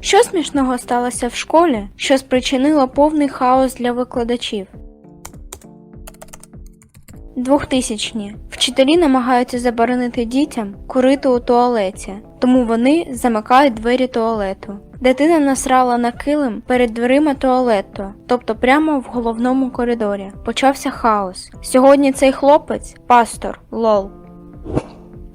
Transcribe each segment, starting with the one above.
Що смішного сталося в школі, що спричинило повний хаос для викладачів? 2000-ні. Вчителі намагаються заборонити дітям курити у туалеті, тому вони замикають двері туалету. Дитина насрала на килим перед дверима туалету, тобто прямо в головному коридорі. Почався хаос. Сьогодні цей хлопець пастор, лол.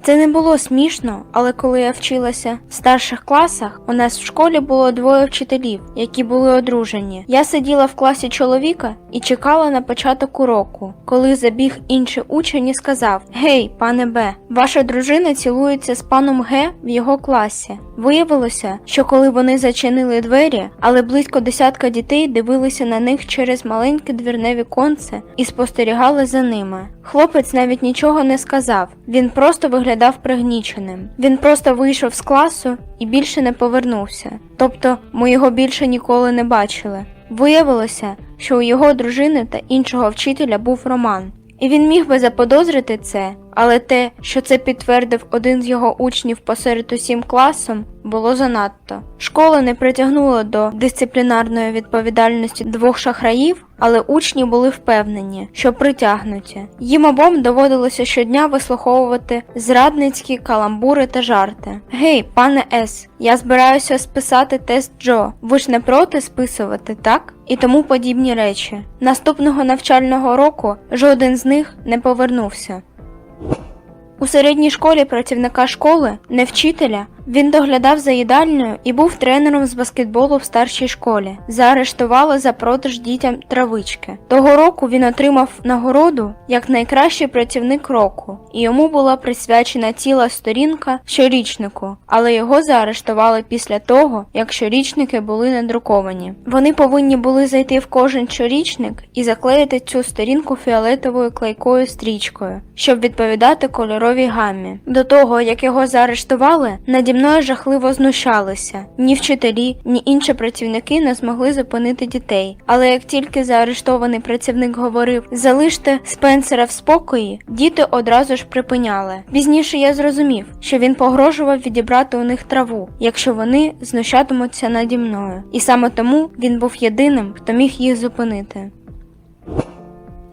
Це не було смішно, але коли я вчилася в старших класах, у нас в школі було двоє вчителів, які були одружені. Я сиділа в класі чоловіка і чекала на початок уроку, коли забіг інший учень і сказав: Гей, пане Б, ваша дружина цілується з паном Г в його класі. Виявилося, що коли вони зачинили двері, але близько десятка дітей дивилися на них через маленьке двірне віконце і спостерігали за ними. Хлопець навіть нічого не сказав, він просто виглядав пригніченим. Він просто вийшов з класу і більше не повернувся. Тобто ми його більше ніколи не бачили. Виявилося, що у його дружини та іншого вчителя був роман. І він міг би заподозрити це, але те, що це підтвердив один з його учнів посеред усім класом, було занадто. Школа не притягнула до дисциплінарної відповідальності двох шахраїв, але учні були впевнені, що притягнуті. Їм обом доводилося щодня вислуховувати зрадницькі каламбури та жарти. Гей, пане С, я збираюся списати тест Джо. Ви ж не проти списувати, так? І тому подібні речі. Наступного навчального року жоден з них не повернувся. У середній школі працівника школи, не вчителя, він доглядав за їдальнею і був тренером з баскетболу в старшій школі. Заарештували за продаж дітям травички. Того року він отримав нагороду як найкращий працівник року, і йому була присвячена ціла сторінка щорічнику, але його заарештували після того, як щорічники були надруковані. Вони повинні були зайти в кожен щорічник і заклеїти цю сторінку фіолетовою клейкою стрічкою, щоб відповідати кольоровій гаммі. До того, як його заарештували, наді мною жахливо знущалися. Ні вчителі, ні інші працівники не змогли зупинити дітей. Але як тільки заарештований працівник говорив залиште Спенсера в спокої, діти одразу ж припиняли. Пізніше я зрозумів, що він погрожував відібрати у них траву, якщо вони знущатимуться наді мною. І саме тому він був єдиним, хто міг їх зупинити.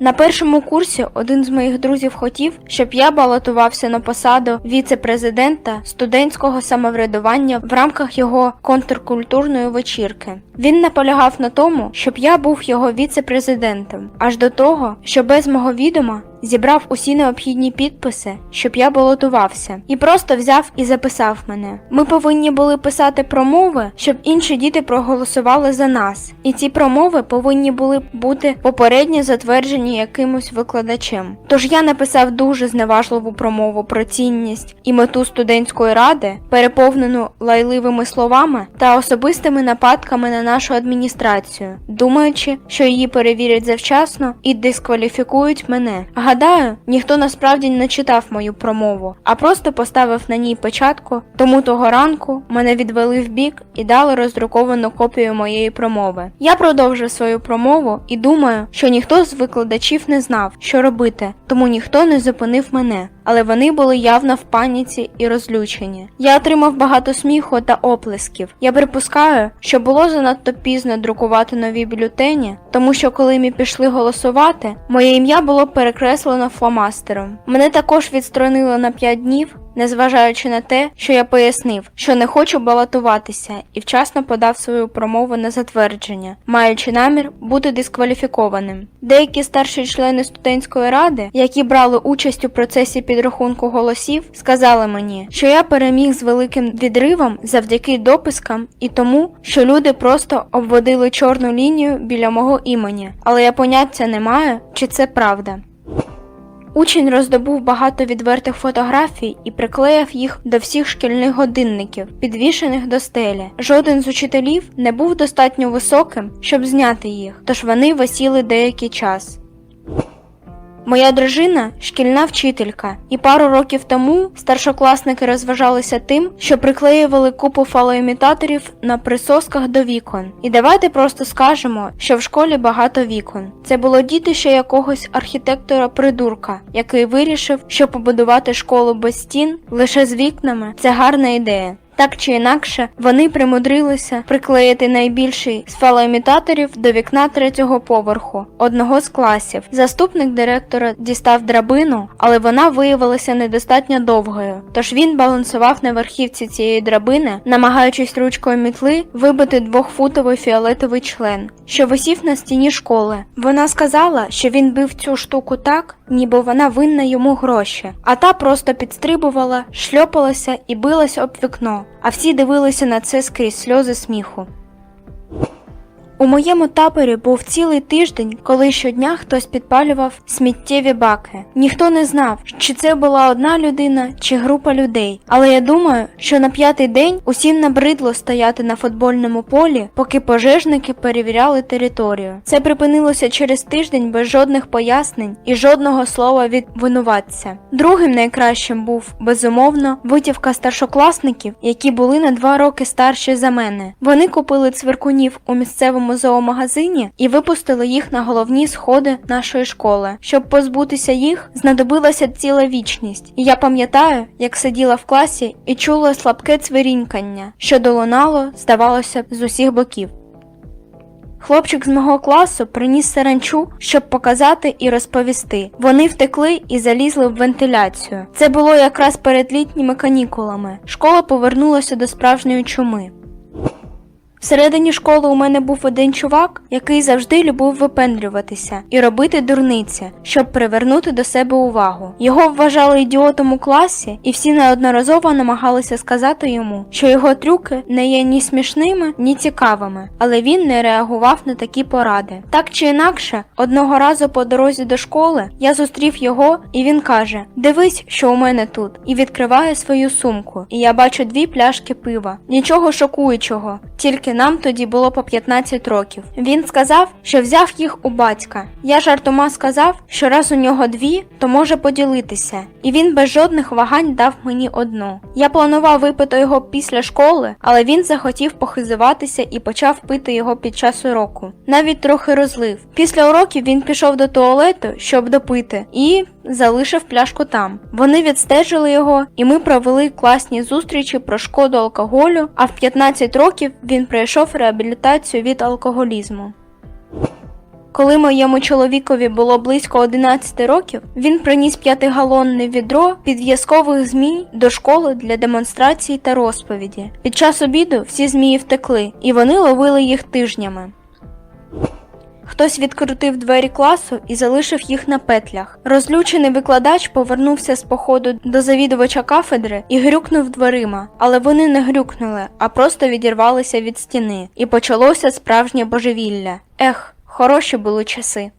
На першому курсі один з моїх друзів хотів, щоб я балотувався на посаду віце-президента студентського самоврядування в рамках його контркультурної вечірки. Він наполягав на тому, щоб я був його віце-президентом, аж до того, що без мого відома зібрав усі необхідні підписи, щоб я балотувався, і просто взяв і записав мене. Ми повинні були писати промови, щоб інші діти проголосували за нас, і ці промови повинні були бути попередньо затверджені якимось викладачем. Тож я написав дуже зневажливу промову про цінність і мету студентської ради, переповнену лайливими словами та особистими нападками на нашу адміністрацію, думаючи, що її перевірять завчасно і дискваліфікують мене. Гадаю, ніхто насправді не читав мою промову, а просто поставив на ній печатку, тому того ранку мене відвели в бік і дали роздруковану копію моєї промови. Я продовжив свою промову і думаю, що ніхто з викладачів не знав, що робити, тому ніхто не зупинив мене. Але вони були явно в паніці і розлючені. Я отримав багато сміху та оплесків. Я припускаю, що було занадто пізно друкувати нові бюлетені, тому що коли ми пішли голосувати, моє ім'я було перекреслено фломастером. Мене також відсторонили на 5 днів, незважаючи на те, що я пояснив, що не хочу балотуватися і вчасно подав свою промову на затвердження, маючи намір бути дискваліфікованим. Деякі старші члени студентської ради, які брали участь у процесі підрахунку голосів, сказали мені, що я переміг з великим відривом завдяки допискам і тому, що люди просто обводили чорну лінію біля мого імені, але я поняття не маю, чи це правда. Учень роздобув багато відвертих фотографій і приклеїв їх до всіх шкільних годинників, підвішених до стелі. Жоден з учителів не був достатньо високим, щоб зняти їх, тож вони висіли деякий час. Моя дружина шкільна вчителька, і пару років тому старшокласники розважалися тим, що приклеювали купу фалоімітаторів на присосках до вікон. І давайте просто скажемо, що в школі багато вікон. Це було дітище якогось архітектора-придурка, який вирішив, що побудувати школу без стін лише з вікнами це гарна ідея. Так чи інакше, вони примудрилися приклеїти найбільший з фалоімітаторів до вікна третього поверху, одного з класів. Заступник директора дістав драбину, але вона виявилася недостатньо довгою. Тож він балансував на верхівці цієї драбини, намагаючись ручкою мітли вибити двохфутовий фіолетовий член, що висів на стіні школи. Вона сказала, що він бив цю штуку так, ніби вона винна йому гроші, а та просто підстрибувала, шльопалася і билась об вікно, а всі дивилися на це скрізь сльози сміху. У моєму таборі був цілий тиждень, коли щодня хтось підпалював сміттєві баки. Ніхто не знав, чи це була одна людина чи група людей. Але я думаю, що на п'ятий день усім набридло стояти на футбольному полі, поки пожежники перевіряли територію. Це припинилося через тиждень без жодних пояснень і жодного слова від винуватця. Другим найкращим був безумовно витівка старшокласників, які були на два роки старші за мене. Вони купили цвиркунів у місцевому зоомагазині і випустили їх на головні сходи нашої школи. Щоб позбутися їх, знадобилася ціла вічність. І я пам'ятаю, як сиділа в класі і чула слабке цвирінькання, що долунало, здавалося, з усіх боків. Хлопчик з мого класу приніс саранчу, щоб показати і розповісти. Вони втекли і залізли в вентиляцію. Це було якраз перед літніми канікулами. Школа повернулася до справжньої чуми. Всередині школи у мене був один чувак, який завжди любив випендрюватися і робити дурниці, щоб привернути до себе увагу. Його вважали ідіотом у класі, і всі неодноразово намагалися сказати йому, що його трюки не є ні смішними, ні цікавими, але він не реагував на такі поради. Так чи інакше, одного разу по дорозі до школи я зустрів його, і він каже: Дивись, що у мене тут, і відкриває свою сумку. І я бачу дві пляшки пива. Нічого шокуючого, тільки нам тоді було по 15 років. Він сказав, що взяв їх у батька. Я жартома сказав, що раз у нього дві, то може поділитися. І він без жодних вагань дав мені одну. Я планував випити його після школи, але він захотів похизуватися і почав пити його під час уроку. Навіть трохи розлив. Після уроків він пішов до туалету, щоб допити, і залишив пляшку там. Вони відстежили його, і ми провели класні зустрічі про шкоду алкоголю. А в 15 років він пройшов реабілітацію від алкоголізму. Коли моєму чоловікові було близько 11 років, він приніс п'ятигалонне відро підв'язкових змій до школи для демонстрацій та розповіді. Під час обіду всі змії втекли, і вони ловили їх тижнями. Хтось відкрутив двері класу і залишив їх на петлях. Розлючений викладач повернувся з походу до завідувача кафедри і грюкнув дверима, але вони не грюкнули, а просто відірвалися від стіни, і почалося справжнє божевілля. Ех, хороші були часи.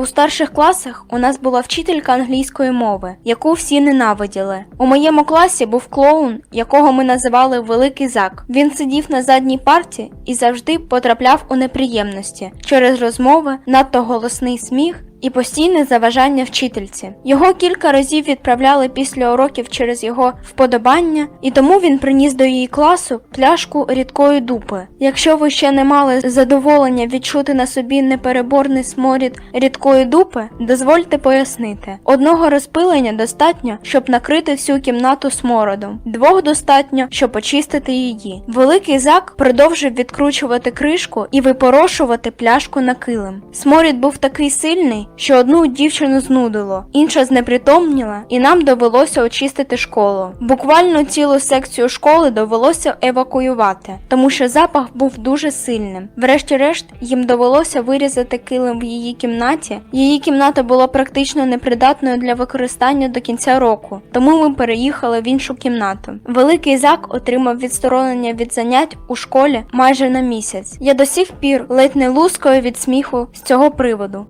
У старших класах у нас була вчителька англійської мови, яку всі ненавиділи. У моєму класі був клоун, якого ми називали Великий Зак. Він сидів на задній парті і завжди потрапляв у неприємності через розмови, надто голосний сміх. І постійне заважання вчительці. Його кілька разів відправляли після уроків через його вподобання, і тому він приніс до її класу пляшку рідкої дупи. Якщо ви ще не мали задоволення відчути на собі непереборний сморід рідкої дупи, дозвольте пояснити. Одного розпилення достатньо, щоб накрити всю кімнату смородом, двох достатньо, щоб очистити її. Великий зак продовжив відкручувати кришку і випорошувати пляшку на килим. Сморід був такий сильний що одну дівчину знудило, інша знепритомніла, і нам довелося очистити школу. Буквально цілу секцію школи довелося евакуювати, тому що запах був дуже сильним. Врешті-решт, їм довелося вирізати килим в її кімнаті. Її кімната була практично непридатною для використання до кінця року, тому ми переїхали в іншу кімнату. Великий зак отримав відсторонення від занять у школі майже на місяць. Я до сих пір ледь не лускаю від сміху з цього приводу.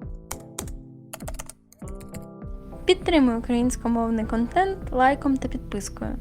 Підтримуй українськомовний контент лайком та підпискою.